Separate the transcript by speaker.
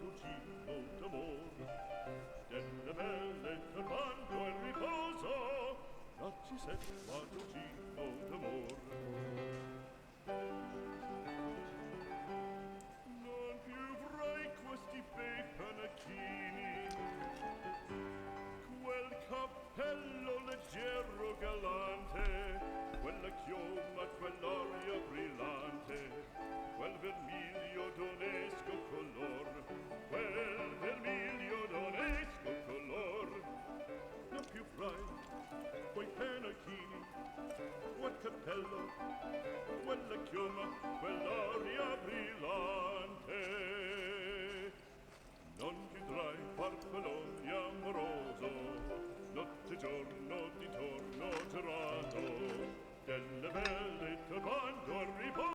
Speaker 1: tutto d'amor. Stelle belle turbando il riposo Lacci seppa tutto d'amor. Non più vrai questi bei panacchini. Quel cappello leggero galante Quella chioma, quell'aria brillante Quel vermiglio più frai, poi Penachini, quel cappella, quella chioma, quella